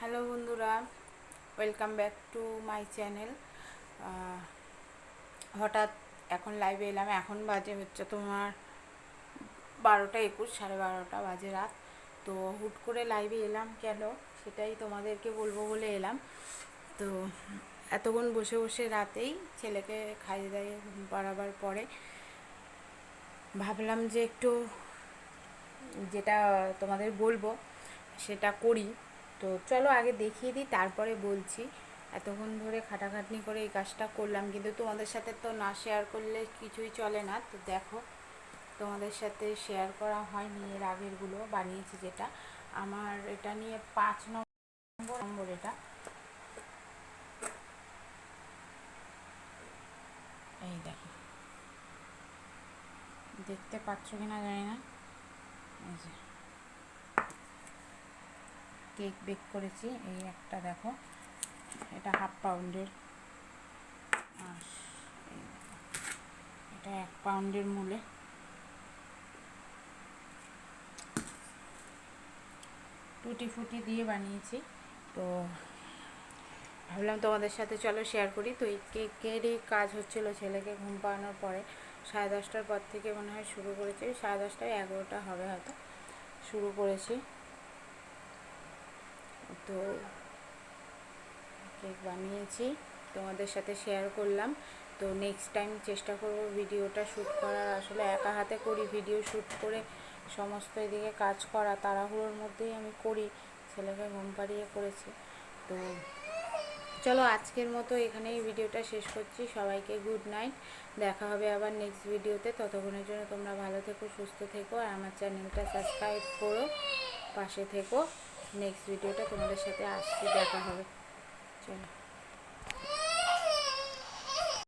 Hello বন্ধুরা welcome back to my channel হঠাৎ এখন লাইভে এলাম, এখন বাজে হচ্ছে তোমার বারোটা একুশ, সাড়ে বারোটা বাজে রাত। তো হুট করে লাইভে এলাম কেন? সেটাই তোমাদেরকে বলব বলে এলাম। তো এতক্ষণ বসে বসে রাতেই ছেলেকে খাইয়ে দাইয়ে ঘুম পরে ভাবলাম যে একটু যেটা তোমাদের বলব সেটা করি। তো চলো আগে দেখিয়ে দিই, তারপরে বলছি। এতক্ষণ ধরে খাটাখাটনি করে এই কাজটা করলাম, কিন্তু তোমাদের সাথে তো না শেয়ার করলে কিছুই চলে না। তো দেখো, তোমাদের সাথে শেয়ার করা হয়নি, এর আগেরগুলো বানিয়েছি যেটা। আমার এটা নিয়ে পাঁচ নম্বর নম্বর এটা। এই দেখো। দেখতে পাচ্ছ কিনা জানি না। এই যে। কেক বেক করেছি, এই একটা দেখো, এটা হাফ পাউন্ডের। আর এটা এক পাউন্ডের মূলে। টুটি ফুটি দিয়ে বানিয়েছি, তো ভাবলাম তোমাদের সাথে চলো শেয়ার করি। তো এই কেকেরই কাজ হচ্ছিল ছেলেকে ঘুম পাড়ানোর পরে। সাড়ে দশটার পর থেকে মনে হয় শুরু করেছি, সাড়ে দশটায় এগারোটা হবে হয়তো, শুরু করেছি। তো কেক বানিয়েছি, তোমাদের সাথে শেয়ার করলাম। তো নেক্সট টাইম চেষ্টা করব ভিডিওটা শ্যুট করার। আসলে একা হাতে করি ভিডিও শ্যুট করে সমস্ত এদিকে কাজ করা, তাড়াহুড়োর মধ্যেই আমি করি। ছেলেকে ঘুম পাড়িয়ে করেছি। তো চলো আজকের মতো এখানেই ভিডিওটা শেষ করছি। সবাইকে গুড নাইট দেখা হবে আবার নেক্সট ভিডিওতে ততক্ষণের জন্য তোমরা ভালো থেকো, সুস্থ থেকো, আর আমার চ্যানেলটা সাবস্ক্রাইব করো, পাশে থেকো। নেক্সট ভিডিওটা তোমাদের সাথে আসছি দেখা হবে। চলো।